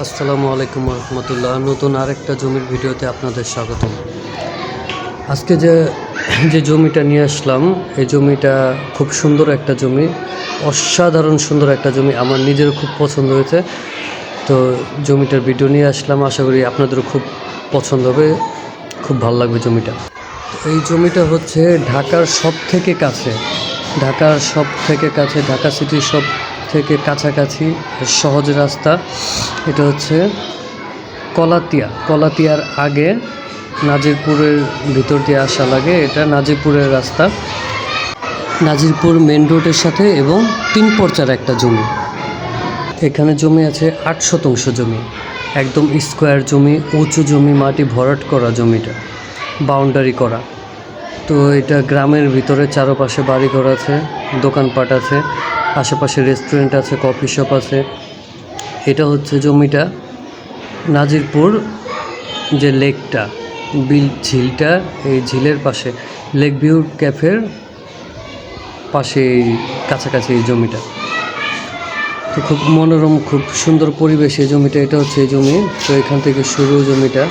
আসসালামু আলাইকুম রহমতুল্লাহ। নতুন আরেকটা জমির ভিডিওতে আপনাদের স্বাগতম। আজকে যে যে জমিটা নিয়ে আসলাম, এই জমিটা খুব সুন্দর একটা জমি, অসাধারণ সুন্দর একটা জমি, আমার নিজেরও খুব পছন্দ হয়েছে। তো জমিটার ভিডিও নিয়ে আসলাম, আশা করি আপনাদেরও খুব পছন্দ হবে, খুব ভালো লাগবে জমিটা। এই জমিটা হচ্ছে ঢাকার সব থেকে কাছে, ঢাকার সব থেকে কাছে, ঢাকা সিটির সব থেকে কাছাকাছি সহজ রাস্তা। এটা হচ্ছে কলাতিয়া। কলাতিয়ার আগে নাজিরপুরের ভিতর দিয়ে আসা লাগে। এটা নাজিরপুরের রাস্তা। নাজিরপুর মেন রোডের সাথে এবং তিন পর্চার একটা জমি। এখানে জমি আছে আট শতাংশ জমি। একদম স্কোয়ার জমি, উঁচু জমি, মাটি ভরাট করা জমিটা। বাউন্ডারি করা। তো এটা গ্রামের ভিতরে চারপাশে বাড়িঘর আছে, দোকানপাট আছে। আশেপাশে রেস্টুরেন্ট আছে কফি শপ আছে। এটা হচ্ছে জমিটা। নাজিরপুর যে লেকটা, বিল ঝিলটা, এই ঝিলের পাশে লেক ভিউ ক্যাফের পাশে কাছাকাছি এই জমিটা। তো খুব মনোরম, খুব সুন্দর পরিবেশ এই জমিটা, এটা হচ্ছে এই জমি। তো এখান থেকে শুরু জমিটা।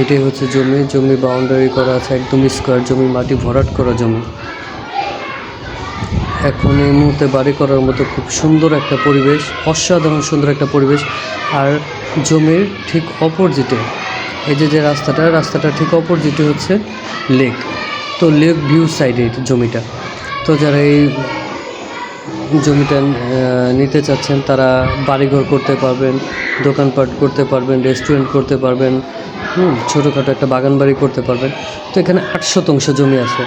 এটাই হচ্ছে জমি। জমি বাউন্ডারি করা আছে, একদম স্কোয়ার জমি, মাটি ভরাট করা জমি। এখন এই মুহূর্তে বাড়ি করার মতো খুব সুন্দর একটা পরিবেশ, অসাধারণ সুন্দর একটা পরিবেশ। আর জমির ঠিক অপোজিটে, এই যে যে রাস্তাটা রাস্তাটা ঠিক অপোজিটে হচ্ছে লেক। তো লেক ভিউ সাইডে জমিটা। তো যারা এই জমিটা নিতে চাচ্ছেন, তারা বাড়িঘর করতে পারবেন, দোকানপাট করতে পারবেন, রেস্টুরেন্ট করতে পারবেন ছোটোখাটো একটা বাগান বাড়ি করতে পারবেন। তো এখানে আট শতাংশ জমি আছে।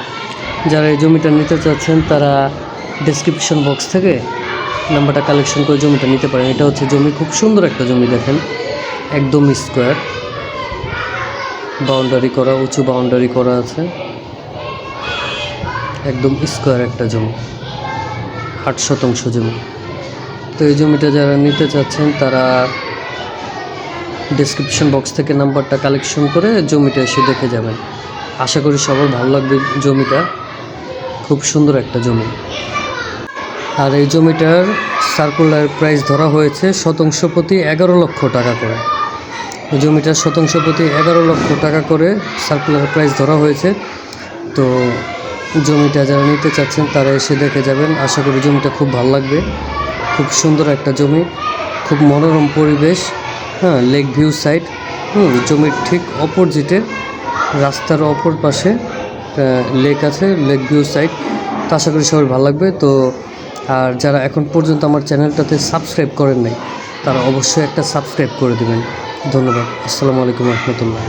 যারা এই জমিটা নিতে চাচ্ছেন, তারা ডেসক্রিপশন বক্স থেকে নাম্বারটা কালেকশন করে জমিটা নিতে পারেন। এটা হচ্ছে জমি, খুব সুন্দর একটা জমি দেখেন, একদম স্কোয়ার বাউন্ডারি করা, উঁচু বাউন্ডারি করা আছে। একদম স্কোয়ার একটা জমি, আট শতাংশ জমি। তো এই জমিটা যারা নিতে চাচ্ছেন, তারা ডিসক্রিপশন বক্স থেকে নাম্বারটা কালেকশন করে জমিটা এসে দেখে যাবেন। আশা করি সবার ভালো লাগবে জমিটা। খুব সুন্দর একটা জমি। আর এই জমিটার সার্কুলার প্রাইস ধরা হয়েছে শতাংশ প্রতি এগারো লক্ষ টাকা করে। এই জমিটার শতাংশ প্রতি এগারো লক্ষ টাকা করে সার্কুলার প্রাইস ধরা হয়েছে। তো জমিটা যারা নিতে চাচ্ছেন, তারা এসে দেখে যাবেন। আশা করি জমিটা খুব ভালো লাগবে। খুব সুন্দর একটা জমি, খুব মনোরম পরিবেশ হ্যাঁ লেক ভিউ সাইড হুম, জমির ঠিক অপোজিটে রাস্তার অপর পাশে লেক আছে লেক ভিউ সাইড তো আশা করি সবার ভালো লাগবে। তো আর যারা এখন পর্যন্ত আমার চ্যানেলটাতে সাবস্ক্রাইব করেন নাই, তারা অবশ্যই একটা সাবস্ক্রাইব করে দেবেন। ধন্যবাদ। আসসালামু আলাইকুম রহমতুল্লাহ।